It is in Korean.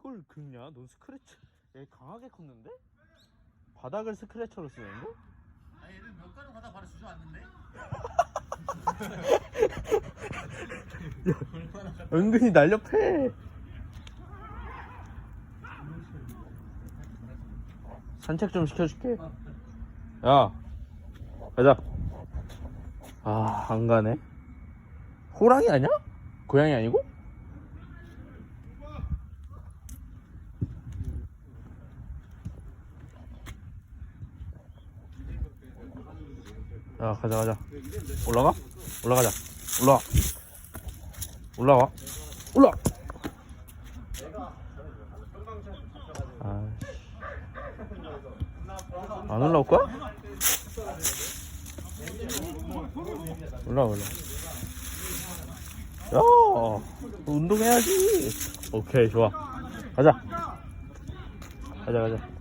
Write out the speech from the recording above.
이걸 긁냐? 넌 스크래치 얘 강하게 컸는데? 바닥을 스크래쳐로 쓰는데? 아 얘는 몇 가루 가다 바로 주저앉는데? 은근히 패. 산책 좀 시켜줄게. 야, 가자. 아, 안 가네. 호랑이 아니야? 고양이 아니고? 야, 가자, 가자. 올라가? 올라가자. 올라와. 올라와. 올라. 아, 안 올라올 거야? 올라 올라. 야, 운동해야지. 오케이, 좋아. 가자. 가자, 가자.